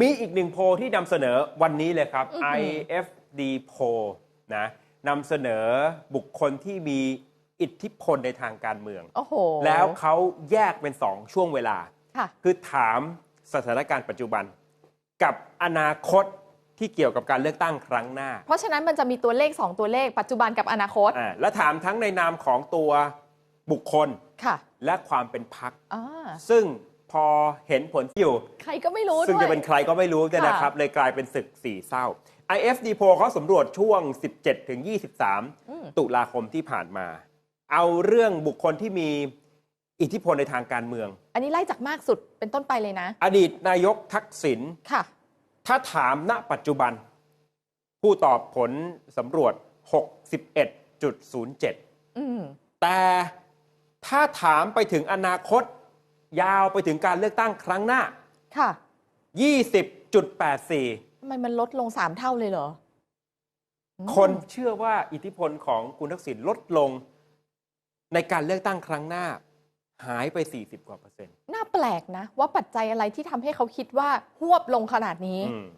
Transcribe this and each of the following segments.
มีอีกหนึ่งโพลที่นำเสนอวันนี้เลยครับอื้อหือ IFD โพลนะนำเสนอบุคคลที่มีอิทธิพลในทางการเมือง โอ้โห แล้วเขาแยกเป็นสองช่วงเวลา ค่ะ คือถามสถานการณ์ปัจจุบัน กับอนาคตที่เกี่ยวกับการเลือกตั้งครั้งหน้าเพราะฉะนั้นมันจะมีตัวเลข 2 ตัวเลข ปัจจุบันกับอนาคต อ่าและถามทั้งในนามของตัวบุคคลค่ะและความเป็นพัก อ่าซึ่ง พอเห็นผลอยู่ ใครก็ไม่รู้ซึ่งด้วยจะเป็นใครก็ไม่รู้เนี่ยค่ะนะครับ เลยกลายเป็นศึกสี่เศร้า IFD p o เขาสำรวจช่วง 17 ถึง23 ตุลาคมที่ผ่านมา เอาเรื่องบุคคลที่มีอิทธิพลในทางการเมือง อันนี้ไล่จากมากสุดเป็นต้นไปเลยนะ อดีตนายกทักษิณ ค่ะ ถ้าถามณปัจจุบัน ผู้ตอบผลสำรวจ 61.07 อืมแต่ถ้าถามไปถึงอนาคต ยาวไปถึงการเลือกตั้งครั้งหน้า ค่ะ 20.84 ทำไมมันลดลง3เท่าเลยเหรออืมคนเชื่อว่าอิทธิพลของคุณทักษิณลดลงในการเลือกตั้งครั้งหน้า หายไป 40 กว่าเปอร์เซ็นต์น่าแปลกนะ ว่าปัจจัยอะไรที่ทำให้เขาคิดว่าหวบลงขนาดนี้ อืม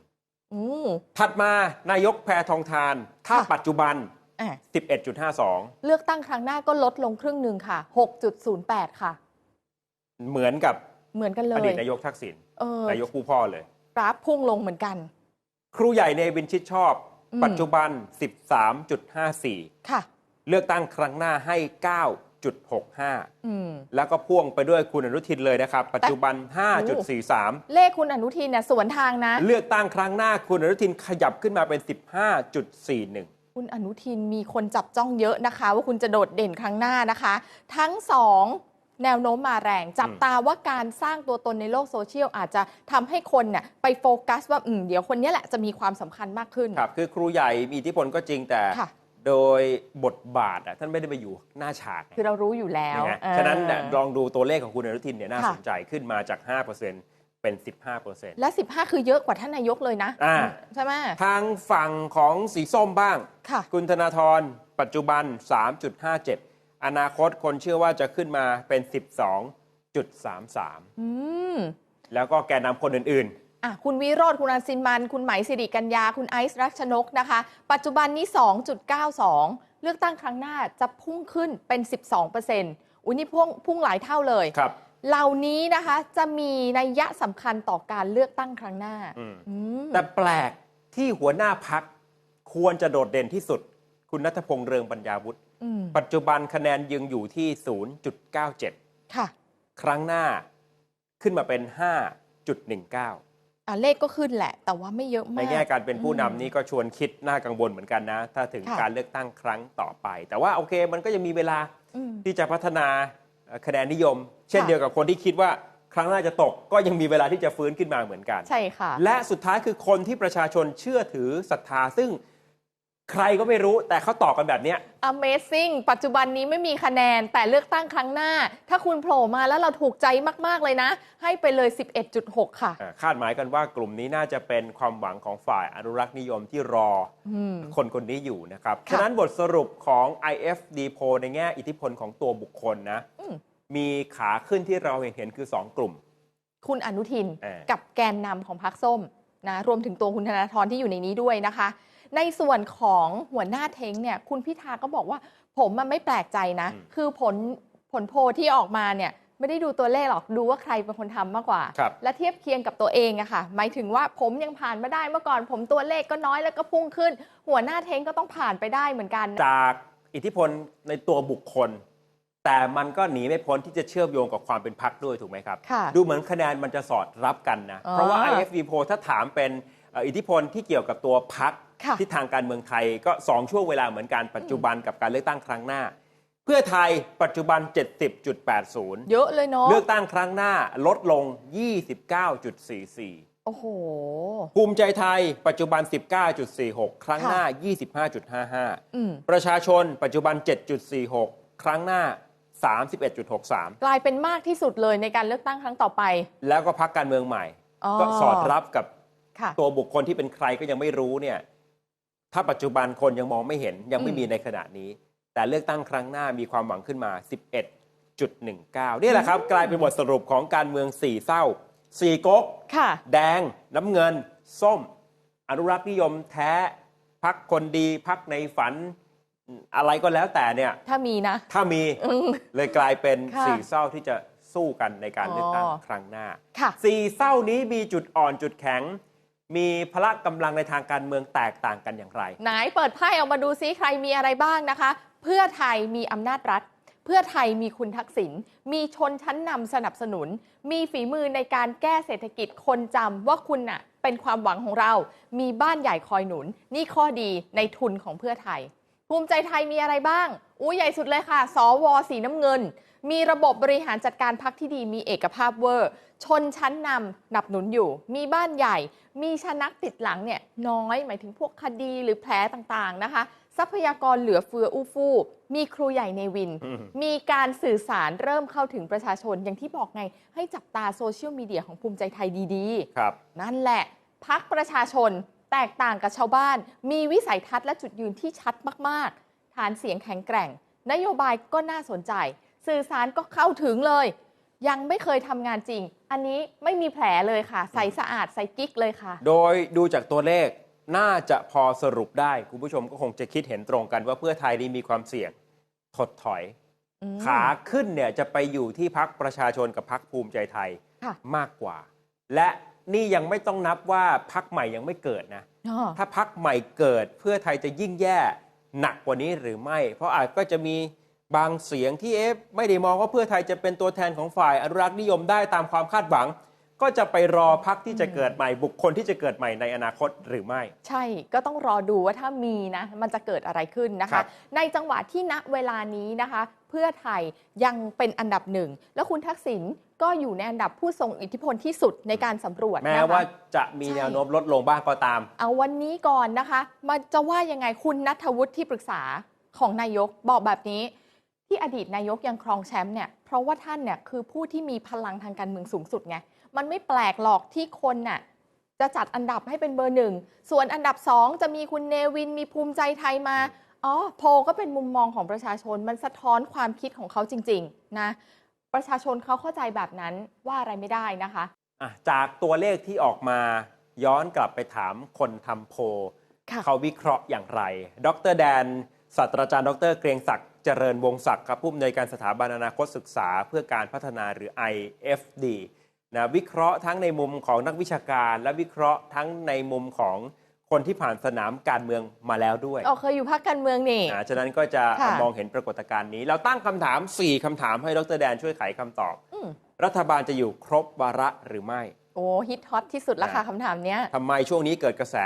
อืม ถัดมานายกแพทองทาน ถ้าค่ะ ปัจจุบัน อะ11.52 เลือกตั้งครั้งหน้าก็ลดลงครึ่งหนึ่งค่ะ 6.08 ค่ะ เหมือนกับเหมือนกันเลอยดีตนายกทักษิณเออนายกผู้พ่อเลย กราฟพุ่งลงเหมือนกัน ครูใหญ่ในวินชิดชอบ อืม ปัจจุบัน 13.54 ค่ะ เลือกตั้งครั้งหน้าให้ 9.65 อืม แล้วก็พ่วงไปด้วยคุณอนุทินเลยนะครับ ปัจจุบัน 5.43 เลขคุณอนุทินเนี่ยสวนทางนะ เลือกตั้งครั้งหน้าคุณอนุทินขยับขึ้นมาเป็น 15.41 คุณอนุทินมีคนจับจ้องเยอะนะคะ ว่าคุณจะโดดเด่นครั้งหน้านะคะ ทั้งสอง แนวโน้มมาแรง จับตาว่าการสร้างตัวตนในโลกโซเชียลอาจจะทำให้คนเนี่ยไปโฟกัสว่าอืมเดี๋ยวคนเนี้ยแหละจะมีความสำคัญมากขึ้นครับคือครูใหญ่มีอิทธิพลก็จริงแต่ค่ะโดยบทบาทอะท่านไม่ได้ไปอยู่หน้าฉาก คือเรารู้อยู่แล้วนะฮะเออฉะนั้นเนี่ยลองดูตัวเลขของคุณอนุทินเนี่ยน่าค่ะสนใจขึ้นมาจาก 5%เป็น 15%และ 15 คือเยอะกว่าท่านนายกเลยนะอ่าใช่ไหมทางฝั่งของสีส้มบ้างค่ะคุณธนาธรปัจจุบัน 3.57 อนาคตคนเชื่อว่าจะขึ้นมาเป็น 12.33 อืม แล้วก็แกนนำคนอื่นอะคุณวิโรธคุณอันซินมัน คุณไหมสิริกัญญา คุณไอซ์รักชนกนะคะ ปัจจุบันนี้ 2.92 เลือกตั้งครั้งหน้าจะพุ่งขึ้นเป็น 12%อุ้ยนี่พุ่งพุ่งหลายเท่าเลยๆ ครับ เหล่านี้นะคะจะมีนัยยะสำคัญต่อการเลือกตั้งครั้งหน้าอืม อืมแต่แปลกที่หัวหน้าพักควรจะโดดเด่นที่สุด คุณนัทพงษ์เรืองปัญญาวุฒิอืม ปัจจุบันคะแนนยังอยู่ที่ 0.97 ค่ะ ครั้งหน้าขึ้นมาเป็น 5.19อะเลขก็ขึ้นแหละ แต่ว่าไม่เยอะในมากแง่การเป็นผู้อืมนำนี่ก็ชวนคิดน่ากังวลเหมือนกันนะ ถ้าถึงค่ะการเลือกตั้งครั้งต่อไป แต่ว่าโอเคมันก็ยังมีเวลาอืมที่จะพัฒนาเอ่อคะแนนนิยม เช่นค่ะเดียวกับคนที่คิดว่าครั้งหน้าจะตกก็ยังมีเวลาที่จะฟื้นขึ้นมาเหมือนกัน ใช่ค่ะ และสุดท้ายคือคนที่ประชาชนเชื่อถือศรัทธาซึ่ง ใครก็ไม่รู้แต่เขาตอบกันแบบเนี้ย Amazing ปัจจุบันนี้ไม่มีคะแนนแต่เลือกตั้งครั้งหน้า ถ้าคุณโผล่มาแล้วเราถูกใจมาก ๆ เลยนะ ให้ไปเลย 11.6 ค่ะ อ่าคาดหมายกันว่ากลุ่มนี้น่าจะเป็นความหวังของฝ่ายอนุรักษ์นิยมที่รออืมคนคนนี้อยู่นะครับ ค่ะฉะนั้นบทสรุปของ IFD p o ในแง่อิทธิพลของตัวบุคคลนะ อืม มีขาขึ้นที่เราเห็นเห็นคือ 2 กลุ่ม คุณอนุทินเออกับแกนนำของพรรคส้มนะรวมถึงตัวคุณธนาธรที่อยู่ในนี้ด้วยนะคะ ในส่วนของหัวหน้าเท้งเนี่ยคุณพิธาก็บอกว่า ผมมันไม่แปลกใจนะ คือผลผลโพลที่ออกมาเนี่ยไม่ได้ดูตัวเลขหรอกดูว่าใครเป็นคนทำมากกว่าครับและเทียบเคียงกับตัวเองอะค่ะ หมายถึงว่าผมยังผ่านมาได้เมื่อก่อน ผมตัวเลขก็น้อยแล้วก็พุ่งขึ้น หัวหน้าเท้งก็ต้องผ่านไปได้เหมือนกัน จากอิทธิพลในตัวบุคคล แต่มันก็หนีไม่พ้นที่จะเชื่อมโยงกับความเป็นพักด้วยถูกไหมครับค่ะดูเหมือนคะแนนมันจะสอดรับกันนะอ๋อเพราะว่า IFD p o ถ้าถามเป็นเอ่ออิทธิพลที่เกี่ยวกับตัวพัก ค่ะที่ทางการเมืองไทยก็ 2 ช่วงเวลาเหมือนกันปัจจุบันกับการเลือกตั้งครั้งหน้า เพื่อไทยปัจจุบัน 70.80 เยอะเลยเนาะเลือกตั้งครั้งหน้าลดลง 29.44 โอ้โห ภูมิใจไทยปัจจุบัน 19.46 ครั้งหน้า 25.55อืมประชาชนปัจจุบัน 7.46 ครั้งหน้า31.63 กลายเป็นมากที่สุดเลยในการเลือกตั้งครั้งต่อไป แล้วก็พักการเมืองใหม่อ๋อก็สอดรับกับค่ะตัวบุคคลที่เป็นใครก็ยังไม่รู้เนี่ย ถ้าปัจจุบันคนยังมองไม่เห็นยังไม่อืมมีในขณะนี้ แต่เลือกตั้งครั้งหน้ามีความหวังขึ้นมา 11.19 นี่แหละครับ กลายเป็นบทสรุปของการเมืองสี่เศร้าสี่ก๊กค่ะแดง น้ำเงิน ส้ม อนุรักษ์นิยมแท้ พักคนดีพักในฝันอะไรก็แล้วแต่เนี่ย ถ้ามีนะ ถ้ามีอืมเลยกลายเป็นค่ะสี่เศร้าที่จะสู้กันในการเลือกตั้งอ๋อครั้งหน้าค่ะสี่เศร้านี้มีจุดอ่อนจุดแข็ง มีพละกำลังในทางการเมืองแตกต่างกันอย่างไร ไหนเปิดไพ่ออกมาดูซิใครมีอะไรบ้างนะคะ เพื่อไทยมีอำนาจรัฐ เพื่อไทยมีคุณทักษิณมีชนชั้นนำสนับสนุน มีฝีมือในการแก้เศรษฐกิจคนจำว่าคุณน่ะเป็นความหวังของเรา มีบ้านใหญ่คอยหนุน นี่ข้อดีในทุนของเพื่อไทย ภูมิใจไทยมีอะไรบ้าง อู้ใหญ่สุดเลยค่ะ สวสีน้ำเงิน มีระบบบริหารจัดการพักที่ดีมีเอกภาพเวอร์ ชนชั้นนำหนับหนุนอยู่ มีบ้านใหญ่ มีชนักติดหลังเนี่ยน้อยหมายถึงพวกคดีหรือแผลต่างๆนะคะ ทรัพยากรเหลือเฟืออู้ฟู่มีครูใหญ่ในวินอืมมีการสื่อสารเริ่มเข้าถึงประชาชนอย่างที่บอกไง ให้จับตาโซเชียลมีเดียของภูมิใจไทยดีๆครับนั่นแหละพักประชาชนแตกต่างกับชาวบ้าน มีวิสัยทัศน์และจุดยืนที่ชัดมาก ๆ ฐานเสียงแข็งแกร่ง นโยบายก็น่าสนใจ สื่อสารก็เข้าถึงเลย ยังไม่เคยทำงานจริง อันนี้ไม่มีแผลเลยค่ะ ใสสะอาดใสกิ๊กเลยค่ะ โดยดูจากตัวเลขน่าจะพอสรุปได้ คุณผู้ชมก็คงจะคิดเห็นตรงกันว่าเพื่อไทยนี่มีความเสี่ยงถดถอย อืม ขาขึ้นเนี่ยจะไปอยู่ที่พักประชาชนกับพักภูมิใจไทยค่ะ มากกว่า และนี่ยังไม่ต้องนับว่าพักใหม่ยังไม่เกิดนะ อ๋อ ถ้าพักใหม่เกิดเพื่อไทยจะยิ่งแย่หนักกว่านี้หรือไม่ เพราะอาจก็จะมี บางเสียงที่เอ๊ะไม่ได้มองว่าเพื่อไทยจะเป็นตัวแทนของฝ่ายอนุรักษ์นิยมได้ตามความคาดหวัง ก็จะไปรอพักที่จะเกิดใหม่บุคคลที่จะเกิดใหม่ในอนาคตหรือไม่ ใช่ก็ต้องรอดูว่าถ้ามีนะมันจะเกิดอะไรขึ้นนะครัคะบในจังหวะที่ณเวลานี้นะคะ เพื่อไทยยังเป็นอันดับหนึ่ง แล้วคุณทักษิณก็อยู่ในอันดับผู้ทรงอิทธิพลที่สุดในการสำรวจแม้นะคะว่าจะมีใช่แนวโน้มลดลงบ้างก็ตาม เอาวันนี้ก่อนนะคะมาจะว่ายังไงคุณนัทวุฒิที่ปรึกษาของนายกบอกแบบนี้ ที่อดีตนายกยังครองแชมป์เนี่ยเพราะว่าท่านเนี่ยคือผู้ที่มีพลังทางการเมืองสูงสุดไงมันไม่แปลกหรอกที่คนน่ะจะจัดอันดับให้เป็นเบอร์หนึ่งส่วนอันดับสองจะมีคุณเนวินมีภูมิใจไทยมาอ๋อโพลก็เป็นมุมมองของประชาชนมันสะท้อนความคิดของเขาจริง ๆ นะ ประชาชนเขาเข้าใจแบบนั้นว่าอะไรไม่ได้นะคะอะจากตัวเลขที่ออกมาย้อนกลับไปถามคนทำโพลค่ะเขาวิเคราะห์อย่างไร ดรแดนศาสตราจารย์ ดรเกรียงศักดิ์ เจริญวงศักดิ์ครับผู้อำนวยการสถาบันอนาคตศึกษาเพื่อการพัฒนาหรือ IFD นะวิเคราะห์ทั้งในมุมของนักวิชาการ และวิเคราะห์ทั้งในมุมของคนที่ผ่านสนามการเมืองมาแล้วด้วยอ๋อเคยอยู่พักการเมืองนี่นะฉะนั้นก็จะค่ะมองเห็นปรากฏการณ์นี้ เราตั้งคำถาม 4คำถามให้ดรแดนช่วยไขคำตอบ อืม รัฐบาลจะอยู่ครบวาระหรือไม่ โอ้ฮิตฮอตที่สุดแล้วค่ะนะคำถามเนี้ยทำไมช่วงนี้เกิดกระแส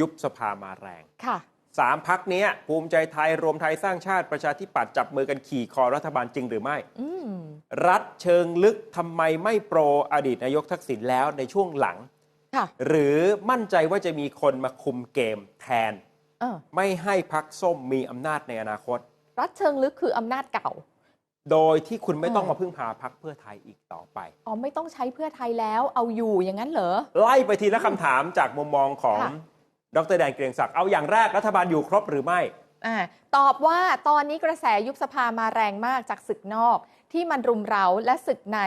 ยุบสภามาแรง ค่ะ สามพักนี้ยภูมิใจไทยรวมไทยสร้างชาติประชาธิปัตย์จับมือกันขี่คอรัฐบาลจริงหรือไม่อืมรัฐเชิงลึกทำไมไม่โปรอดีตนายกทักษิณแล้วในช่วงหลังค่ะหรือมั่นใจว่าจะมีคนมาคุมเกมแทนเออไม่ให้พักส้มมีอำนาจในอนาคต รัฐเชิงลึกคืออำนาจเก่า โดยที่คุณไม่ต้องเออมาพึ่งพาพักเพื่อไทยอีกต่อไป อ๋อไม่ต้องใช้เพื่อไทยแล้วเอาอยู่อย่างนั้นเหรอ ไล่ไปทีละคำถามจากมุมมองของค่ะ ดรแดนเกรียงศักดิ์เอาอย่างแรกรัฐบาลอยู่ครบหรือไม่อ่าตอบว่าตอนนี้กระแสยุบสภามาแรงมากจากศึกนอก ที่มันรุมเร้าและศึกใน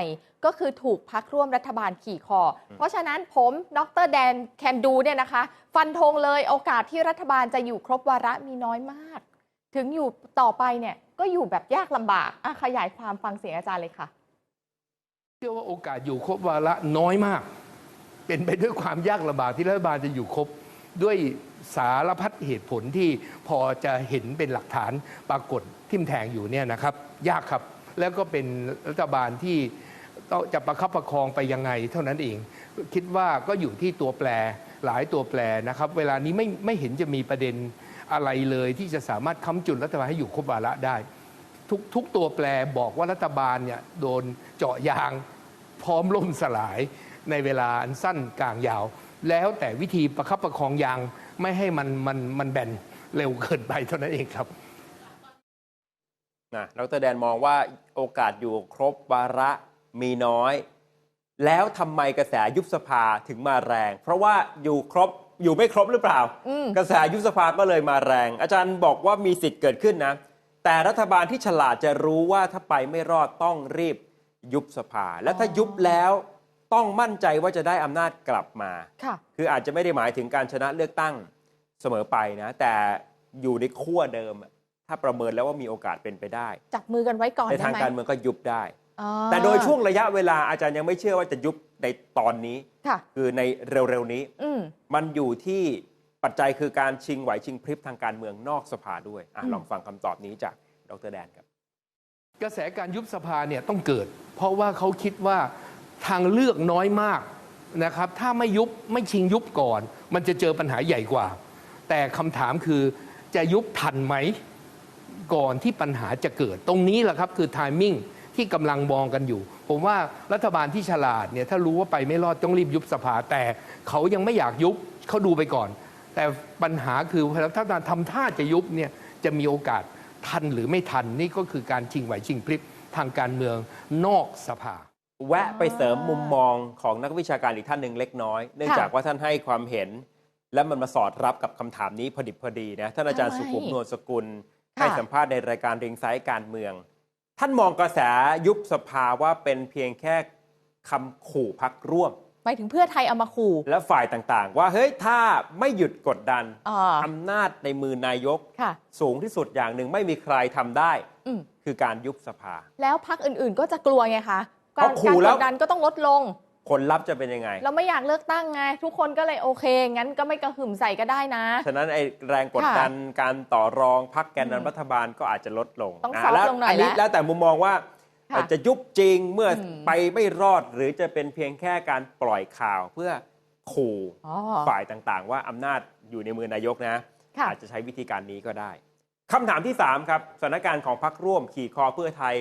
ก็คือถูกพักร่วมรัฐบาลขี่คอ เพราะฉะนั้นผมดรแดนแคนดูเนี่ยนะคะ ฟันธงเลยโอกาสที่รัฐบาลจะอยู่ครบวาระมีน้อยมาก ถึงอยู่ต่อไปเนี่ยก็อยู่แบบยากลำบากอะขยายความฟังเสียงอาจารย์เลยค่ะ เชื่อว่าโอกาสอยู่ครบวาระน้อยมาก เป็นไปด้วยความยากลำบากที่รัฐบาลจะอยู่ครบ ด้วยสารพัดเหตุผลที่พอจะเห็นเป็นหลักฐานปรากฏทิมแทงอยู่เนี่ยนะครับ ยากครับ แล้วก็เป็นรัฐบาลที่จะประคับประคองไปยังไงเท่านั้นเอง คิดว่าก็อยู่ที่ตัวแปรหลายตัวแปรนะครับ เวลานี้ไม่ไม่เห็นจะมีประเด็นอะไรเลยที่จะสามารถค้ำจุนรัฐบาลให้อยู่ครบวาระได้ ทุกทุกตัวแปรบอกว่ารัฐบาลเนี่ยโดนเจาะยางพร้อมล่มสลายในเวลาอันสั้นกลางยาว แล้วแต่วิธีประคับประคองยางไม่ให้มันมันมันแบนเร็วเกินไปเท่านั้นเองครับนะดรแดนมองว่าโอกาสอยู่ครบวาระมีน้อย แล้วทำไมกระแสยุบสภาถึงมาแรง เพราะว่าอยู่ครบอยู่ไม่ครบหรือเปล่า อืม กระแสยุบสภาก็เลยมาแรง อาจารย์บอกว่ามีสิทธิ์เกิดขึ้นนะ แต่รัฐบาลที่ฉลาดจะรู้ว่าถ้าไปไม่รอดต้องรีบยุบสภา และถ้ายุบแล้ว ต้องมั่นใจว่าจะได้อำนาจกลับมา ค่ะ คืออาจจะไม่ได้หมายถึงการชนะเลือกตั้งเสมอไปนะ แต่อยู่ในขั้วเดิมอะถ้าประเมินแล้วว่ามีโอกาสเป็นไปได้ จับมือกันไว้ก่อนในได้ทางไหมการเมืองก็ยุบได้ อ๋อแต่โดยช่วงระยะเวลาอาจารย์ยังไม่เชื่อว่าจะยุบในตอนนี้ ค่ะ คือในเร็วๆนี้ อืม มันอยู่ที่ปัจจัยคือการชิงไหวชิงพริบทางการเมืองนอกสภาด้วยอะอืม ลองฟังคำตอบนี้จากดรแดนครับ กระแสการยุบสภาเนี่ยต้องเกิด เพราะว่าเขาคิดว่า ทางเลือกน้อยมากนะครับ ถ้าไม่ยุบไม่ชิงยุบก่อน มันจะเจอปัญหาใหญ่กว่า แต่คำถามคือจะยุบทันไหมก่อนที่ปัญหาจะเกิด ตรงนี้แหละครับคือ t i มิ่งที่กำลังมองกันอยู่ ผมว่ารัฐบาลที่ฉลาดเนี่ยถ้ารู้ว่าไปไม่รอดต้องรีบยุบสภา แต่เขายังไม่อยากยุบเขาดูไปก่อน แต่ปัญหาคือถ้าการทำท่าจะยุบเนี่ยจะมีโอกาสทันหรือไม่ทันนี่ก็คือการชิงไหวชิงพลิบทางการเมืองนอกสภา แวะไปเสริมมุมมองของนักวิชาการอีกท่านหนึ่งเล็กน้อย เนื่องจากว่าท่านให้ความเห็น และมันมาสอดรับกับคำถามนี้พอดิบพอดีนะท่านอาจารย์ทำไมสุขุมนวลสกุลค่ะให้สัมภาษณ์ในรายการเรียงไซต์การเมือง ท่านมองกระแสยุบสภาว่าเป็นเพียงแค่คำขู่พักร่วมหมายถึงเพื่อไทยเอามาขู่และฝ่ายต่างๆ ว่าเฮ้ยถ้าไม่หยุดกดดันอ่าอำนาจในมือนายกค่ะสูงที่สุดอย่างหนึ่งไม่มีใครทำได้อืมคือการยุบสภา แล้วพักอื่นๆก็จะกลัวไงคะ เพราะการขู่การแล้กวดดันก็ต้องลดลง ผลลัพธ์จะเป็นยังไง เราไม่อยากเลือกตั้งไง ทุกคนก็เลยโอเค งั้นก็ไม่กระหึ่มใส่ก็ได้นะ ฉะนั้นไอ้แรงกดดันการต่อรองพักแกนอืมนำรัฐบาลก็อาจจะลดลงต้องะซอฟต์แล้วลงหน่อยอันี้แล้วแล้วแต่มุมมองว่าค่ะจะยุบจริงเมื่ออม ไปไม่รอดหรือจะเป็นเพียงแค่การปล่อยข่าวเพื่อขู่อ๋อ ฝ่ายต่างๆ ว่าอำนาจอยู่ในมือนายกนะ ค่ะ อาจจะใช้วิธีการนี้ก็ได้คำถามที่ 3 ครับสถานการณ์ของพรรคร่วมขี่คอเพื่อไทย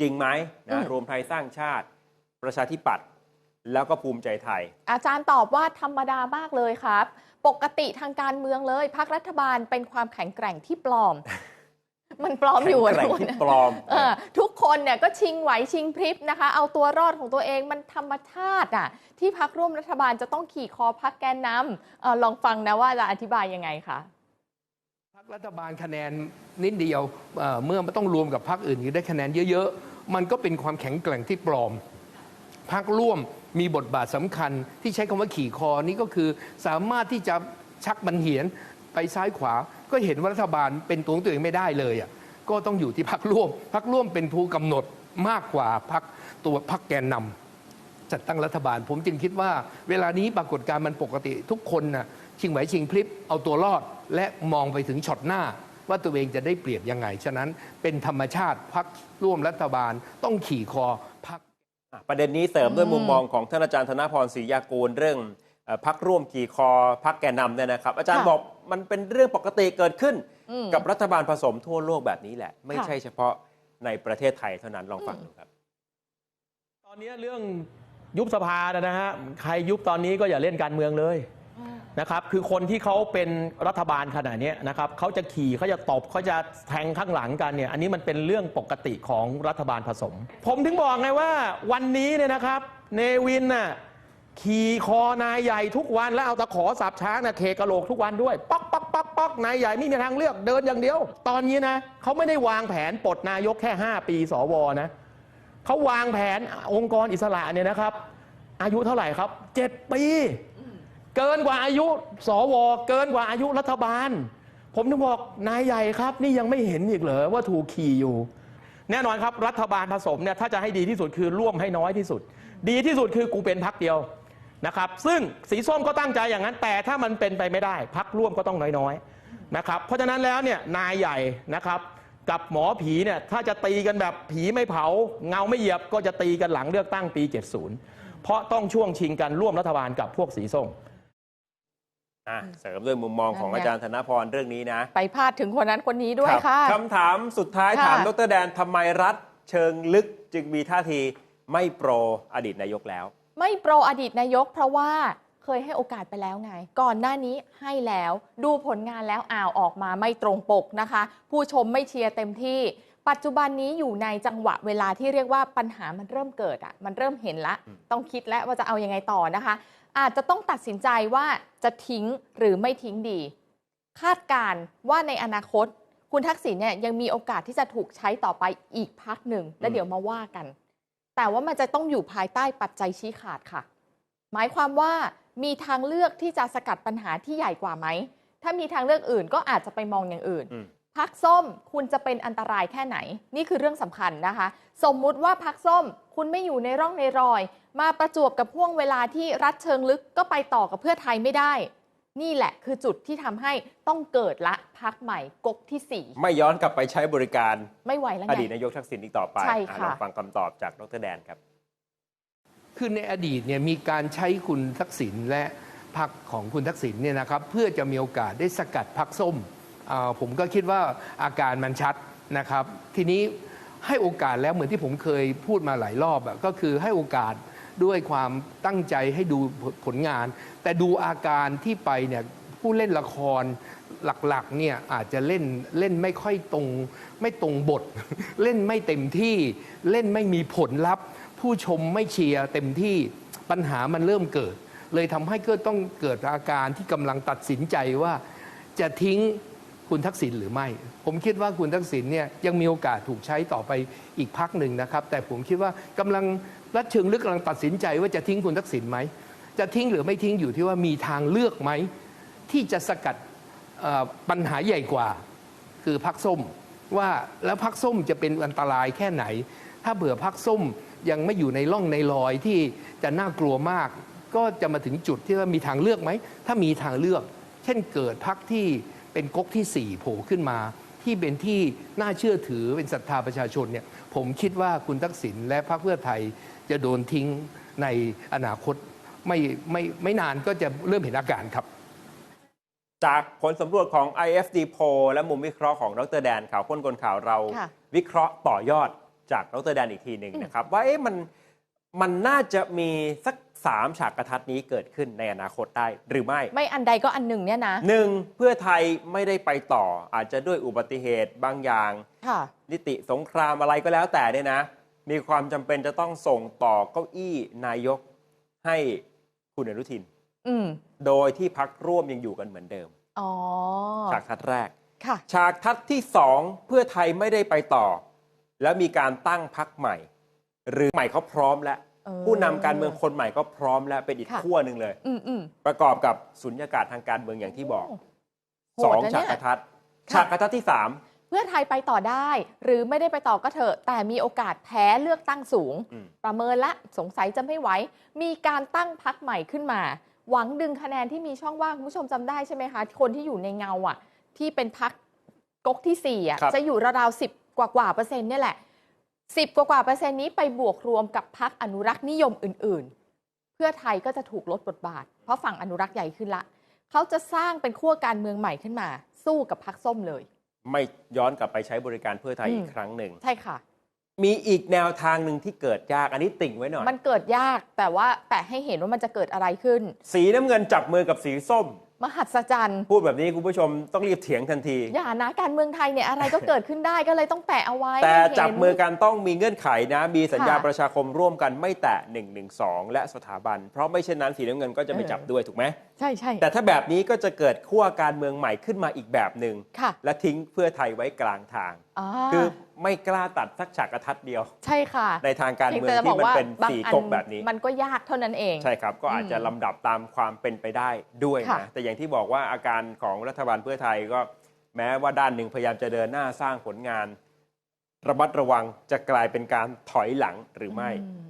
จริงไหมอืนะมรวมไทยสร้างชาติประชาธิปัตย์แล้วก็ภูมิใจไทย อาจารย์ตอบว่าธรรมดามากเลยครับ ปกติทางการเมืองเลยพักรัฐบาลเป็นความแข็งแกร่งที่ปลอม มันปลอมอยู่อะแข็งทุกแกร่งคนที่ปลอมเออทุกคนเนี่ยก็ชิงไหวชิงพริบนะคะ เอาตัวรอดของตัวเองมันธรรมชาติอะที่พักร่วมรัฐบาลจะต้องขี่คอพักแกนนำเออลองฟังนะว่าจะอธิบายยังไงคะพรร ครัฐบาลคะแนนนิดเดียวเเมื่อมันต้องรวมกับพรรคอื่นที่ได้คะแนนเยอะๆ มันก็เป็นความแข็งแกร่งที่ปลอมพรรคร่วมมีบทบาทสำคัญที่ใช้คำว่าขี่คอนี่ก็คือสามารถที่จะชักบันเหียนไปซ้ายขวา ก็เห็นว่ารัฐบาลเป็นตัวของตัวเองไม่ได้เลยอะก็ต้องอยู่ที่พรรคร่วมพรรคร่วมเป็นผู้กำหนดมากกว่าพรรคตัวพรรคแกนนำจัดตั้งรัฐบาล ผมจึงคิดว่า เวลานี้ปรากฏการณ์มันปกติทุกคนน่ะ ชิงไหวชิงพลิบเอาตัวรอดและมองไปถึงช็อตหน้า ว่าตัวเองจะได้เปรียบยังไง ฉะนั้นเป็นธรรมชาติพักร่วมรัฐบาลต้องขี่คอพักอะประเด็นนี้เสริมด้วยอืมมุมมองของท่านอาจารย์ธนพรศรียากูลเรื่องเอ่อพักร่วมขี่คอพักแกนนำเนี่ยนะครับ อาจารย์ค่ะบอกมันเป็นเรื่องปกติเกิดขึ้นอืมกับรัฐบาลผสมทั่วโลกแบบนี้แหละ ไม่ค่ะใช่เฉพาะในประเทศไทยเท่านั้นลองฟังอืมดูครับ ตอนนี้เรื่องยุบสภานะฮะใครยุบตอนนี้ก็อย่าเล่นการเมืองเลย นะครับคือคนที่เขาเป็นรัฐบาลขนาดนี้นะครับเขาจะขี่เขาจะตบเขาจะแทงข้างหลังกันเนี่ยอันนี้มันเป็นเรื่องปกติของรัฐบาลผสม ผมถึงบอกไงว่าวันนี้เนี่ยนะครับเนวินน่ะขี่คอนายใหญ่ทุกวันแล้วเอาตะขอสับช้างน่ะเทกระโหลกทุกวันด้วยป๊อกป๊อกป๊อกป๊อกนายใหญ่ไม่มีทางเลือกเดินอย่างเดียว ตอนนี้นะเขาไม่ได้วางแผนปลดนายกแค่ 5 ปีสวนะเขาวางแผนองค์กรอิสระเนี่ยนะครับ อายุเท่าไหร่ครับเจ็ดปี เกินกว่าอายุสวเกินกว่าอายุรัฐบาล ผมถึงบอกนายใหญ่ครับ นี่ยังไม่เห็นอีกเหรอว่าถูกขี่อยู่ แน่นอนครับรัฐบาลผสมเนี่ยถ้าจะให้ดีที่สุดคือร่วมให้น้อยที่สุด ดีที่สุดคือกูเป็นพักเดียวนะครับ ซึ่งสีส้มก็ตั้งใจอย่างนั้น แต่ถ้ามันเป็นไปไม่ได้พักร่วมก็ต้องน้อยๆนะครับ เพราะฉะนั้นแล้วเนี่ยนายใหญ่นะครับกับหมอผีเนี่ยถ้าจะตีกันแบบผีไม่เผา เงาไม่เหยียบก็จะตีกันหลังเลือกตั้งปี 70 เพราะต้องช่วงชิงกันร่วมรัฐบาลกับพวกสีส้ม อะเสริมด้วยมุมมองของนั่อานไงจารย์ธนพรเรื่องนี้นะ ไปพาดถึงคนนั้นคนนี้ด้วยรับค่ะคำถามสุดท้ายค่ะถามดรแดนทำไมรัฐเชิงลึกจึงมีท่าทีไม่โปรอดีตนายกแล้ว ไม่โปรอดีตนายก เพราะว่าเคยให้โอกาสไปแล้วไง ก่อนหน้านี้ให้แล้วดูผลงานแล้วอ้าวออกมาไม่ตรงปกนะคะ ผู้ชมไม่เชียร์เต็มที่ ปัจจุบันนี้อยู่ในจังหวะเวลาที่เรียกว่าปัญหามันเริ่มเกิดอะมันเริ่มเห็นละอืมต้องคิดแล้วว่าจะเอายังไงต่อนะคะ อาจจะต้องตัดสินใจว่าจะทิ้งหรือไม่ทิ้งดี คาดการณ์ว่าในอนาคต คุณทักษิณเนี่ยยังมีโอกาสที่จะถูกใช้ต่อไปอีกพักหนึ่ง แล้วเดี๋ยวมาว่ากัน แต่ว่ามันจะต้องอยู่ภายใต้ปัจจัยชี้ขาดค่ะ หมายความว่ามีทางเลือกที่จะสกัดปัญหาที่ใหญ่กว่าไหม ถ้ามีทางเลือกอื่นก็อาจจะไปมองอย่างอื่นอืมพักส้มคุณจะเป็นอันตรายแค่ไหน นี่คือเรื่องสำคัญนะคะ สมมุติว่าพักส้มคุณไม่อยู่ในร่องในรอย มาประจวบกับห่วงเวลาที่รัฐเชิงลึกก็ไปต่อกับเพื่อไทยไม่ได้ นี่แหละคือจุดที่ทำให้ต้องเกิดละพักใหม่ก๊กที่สี่ไม่ย้อนกลับไปใช้บริการไม่ไหวแล้วอไงดีตนายกทักษิณอีกต่อไปใช่อ่ค่ะลองฟังคำตอบจากดรแดนครับ คือในอดีตเนี่ยมีการใช้คุณทักษิณและพรรคของคุณทักษิณเนี่ยนะครับเพื่อจะมีโอกาสได้สกัดพรรคส้มอ่าผมก็คิดว่าอาการมันชัดนะครับ ทีนี้ให้โอกาสแล้วเหมือนที่ผมเคยพูดมาหลายรอบอะก็คือให้โอกาส ด้วยความตั้งใจให้ดูผลงาน แต่ดูอาการที่ไปเนี่ยผู้เล่นละครหลักๆเนี่ยอาจจะเล่นเล่นไม่ค่อยตรงไม่ตรงบท เล่นไม่เต็มที่เล่นไม่มีผลลัพธ์ผู้ชมไม่เชียร์เต็มที่ปัญหามันเริ่มเกิด เลยทำให้ก็ต้องเกิดอาการที่กำลังตัดสินใจว่าจะทิ้งคุณทักษิณหรือไม่ ผมคิดว่าคุณทักษิณเนี่ยยังมีโอกาสถูกใช้ต่อไปอีกพักหนึ่งนะครับ แต่ผมคิดว่ากำลัง รัฐเชิงลึกกำลังตัดสินใจว่าจะทิ้งคุณทักษิณไหม จะทิ้งหรือไม่ทิ้งอยู่ที่ว่ามีทางเลือกไหม ที่จะสกัดปัญหาใหญ่กว่า คือพักส้มว่าแล้วพักส้มจะเป็นอันตรายแค่ไหน ถ้าเบื่อพักส้มยังไม่อยู่ในร่องในรอยที่จะน่ากลัวมาก ก็จะมาถึงจุดที่ว่ามีทางเลือกไหม ถ้ามีทางเลือก เช่นเกิดพักที่เป็นก๊กที่สี่โผล่ขึ้นมา ที่เป็นที่น่าเชื่อถือเป็นศรัทธาประชาชนเนี่ยผมคิดว่าคุณทักษิณและพรรคเพื่อไทย จะโดนทิ้งในอนาคตไม่ไม่ไม่นานก็จะเริ่มเห็นอาการครับ จากผลสำรวจของ IFD Poll และมุมวิเคราะห์ของดรแดนข่าวค้นคนข่าวเรา ค่ะวิเคราะห์ต่อยอดจากดรแดนอีกทีหนึ่งนะครับ ว่าเอ๊ะมันมันน่าจะมีสักสามฉากกระทัดนี้เกิดขึ้นในอนาคตได้หรือไม่ ไม่อันใดก็อันหนึ่งเนี่ยนะ หนึ่งเพื่อไทยไม่ได้ไปต่ออาจจะด้วยอุบัติเหตุบางอย่าง ค่ะ นิติสงครามอะไรก็แล้วแต่เนี่ยนะ มีความจำเป็นจะต้องส่งต่อเก้าอี้นายกให้คุณอนุทิน อืมโดยที่พักร่วมยังอยู่กันเหมือนเดิม อ๋อ ฉากทัดแรก ค่ะ ฉากทัดที่สองเพื่อไทยไม่ได้ไปต่อ แล้วมีการตั้งพักใหม่ หรือใหม่เขาพร้อมแล้ว เออผู้นำการเมืองคนใหม่ก็พร้อมแล้วเป็นอีกค่ะ ขั้วหนึ่งเลย อืมอืม ประกอบกับสุญญากาศทางการเมืองอย่างที่บอกโหสองดนะฉากเนี่ยกระทัดค่ะ ฉากกระทัดที่สาม เพื่อไทยไปต่อได้ หรือไม่ได้ไปต่อก็เถอะ แต่มีโอกาสแพ้เลือกตั้งสูง อืม ประเมินละสงสัยจะไม่ไหวมีการตั้งพักใหม่ขึ้นมา หวังดึงคะแนนที่มีช่องว่างคุณผู้ชมจำได้ใช่ไหมคะ คนที่อยู่ในเงาอะ ที่เป็นพักก๊กที่สี่อะครับ จะอยู่ราวๆสิบกว่ากว่าเปอร์เซ็นต์เนี่ยแหละสิบกว่ากว่าเปอร์เซ็นต์นี้ไปบวกรวมกับพักอนุรักษ์นิยมอื่น ๆ เพื่อไทยก็จะถูกลดบทบาท เพราะฝั่งอนุรักษ์ใหญ่ขึ้นละ เขาจะสร้างเป็นขั้วการเมืองใหม่ขึ้นมา สู้กับพักส้มเลย ไม่ย้อนกลับไปใช้บริการเพื่อไทยอืมอีกครั้งหนึ่ง ใช่ค่ะ มีอีกแนวทางหนึ่งที่เกิดยากอันนี้ติ่งไว้หน่อยมันเกิดยากแต่ว่าแต่ให้เห็นว่ามันจะเกิดอะไรขึ้น สีน้ำเงินจับมือกับสีส้ม มหัศจรรย์ พูดแบบนี้คุณผู้ชมต้องรีบเถียงทันที อย่านะการเมืองไทยเนี่ยอะไรก็เกิดขึ้นได้ก็เลยต้องแปะเอาไว้แต่ให้เห็น จับมือกันต้องมีเงื่อนไขนะ มีสัญญาค่ะ ประชาคมร่วมกันไม่แตะ1นึและสถาบัน เพราะไม่เช่นนั้นสีน้ำเงินก็จะไม่เออจับด้วยถูกไหมใช่ใช่แต่ถ้าแบบนี้ก็จะเกิดขั้วการเมืองใหม่ขึ้นมาอีกแบบหนึ่งค่ะ และทิ้งเพื่อไทยไว้กลางทางอ่าคือไม่กล้าตัดสักฉากกระทัดเดียว ใช่ค่ะ ในทางการเมืองพียแต่จะบที่อกมันว่าเป็นบางสีอักกแบบนี้ มันก็ยากเท่านั้นเอง ใช่ครับ ก็อาจจะอืมลำดับตามความเป็นไปได้ด้วยค่ะนะแต่อย่างที่บอกว่าอาการของรัฐบาลเพื่อไทยก็แม้ว่าด้านหนึ่งพยายามจะเดินหน้าสร้างผลงาน ระมัดระวังจะกลายเป็นการถอยหลังหรือไม่อืม